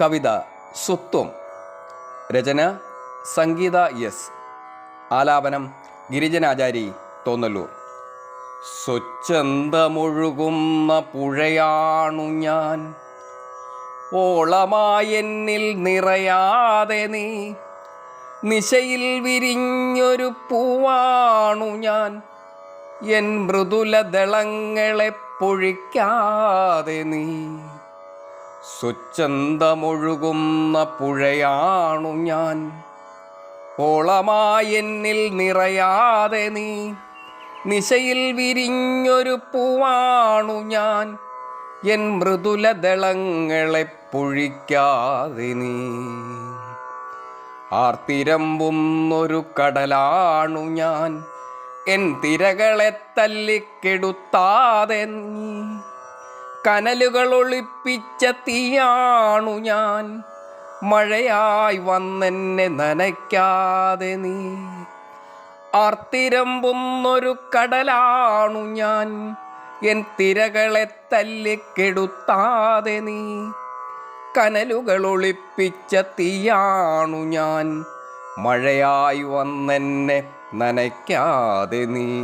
കവിത സ്വത്വം രചന സംഗീത എസ്. ആലാപനം ഗിരിജനാചാരി തോന്നല്ലൂർ. സ്വച്ഛന്തമൊഴുകുന്ന പുഴയാണു ഞാൻ. ഓളമായെന്നിൽ നിറയാതെ നീ. നിശയിൽ വിരിഞ്ഞൊരു പൂവാണു ഞാൻ. എൻ മൃദുല ദളങ്ങളെ പൊഴിക്കാതെ നീ. സ്വച്ഛന്തമൊഴുകുന്ന പുഴയാണു ഞാൻ. ഓളമായെന്നിൽ നിറയാതെ നീ. നിശയിൽ വിരിഞ്ഞൊരു പൂവാണു ഞാൻ. എൻ മൃദുലദളങ്ങളെ പൊഴിക്കാതെ നീ. ആർത്തിരമ്പുന്നൊരു കടലാണു ഞാൻ. എൻ തിരകളെ തല്ലിക്കെടുത്താതെ നീ. കനലുകൾ ഒളിപ്പിച്ച തീയാണു ഞാൻ. മഴയായി വന്നെന്നെ നനയ്ക്കാതെ നീ. ആർത്തിരമ്പുന്നൊരു കടലാണു ഞാൻ. എൻ തിരകളെ തല്ലിക്കെടുത്താതെ നീ. കനലുകൾ ഒളിപ്പിച്ച തീയാണു ഞാൻ. മഴയായി വന്നെന്നെ നനയ്ക്കാതെ നീ.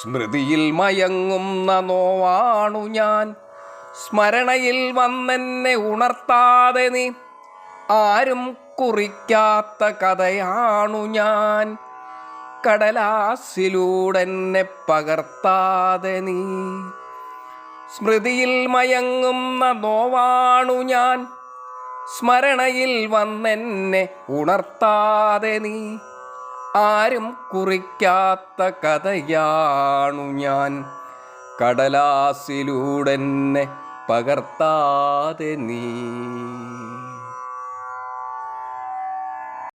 സ്മൃതിയിൽ മയങ്ങുന്ന നോവാണു ഞാൻ. സ്മരണയിൽ വന്നെന്നെ ഉണർത്താതെ നീ. ആരും കുറിക്കാത്ത കഥയാണു ഞാൻ. കടലാസിലൂടെന്നെ പകർത്താതെ നീ. സ്മൃതിയിൽ മയങ്ങുന്ന നോവാണു ഞാൻ. സ്മരണയിൽ വന്നെന്നെ ഉണർത്താതെ നീ. ആരും കുറിക്കാത്ത കഥയാണു ഞാൻ. കടലാസിലൂടെന്നെ പകർത്താതെ നീ.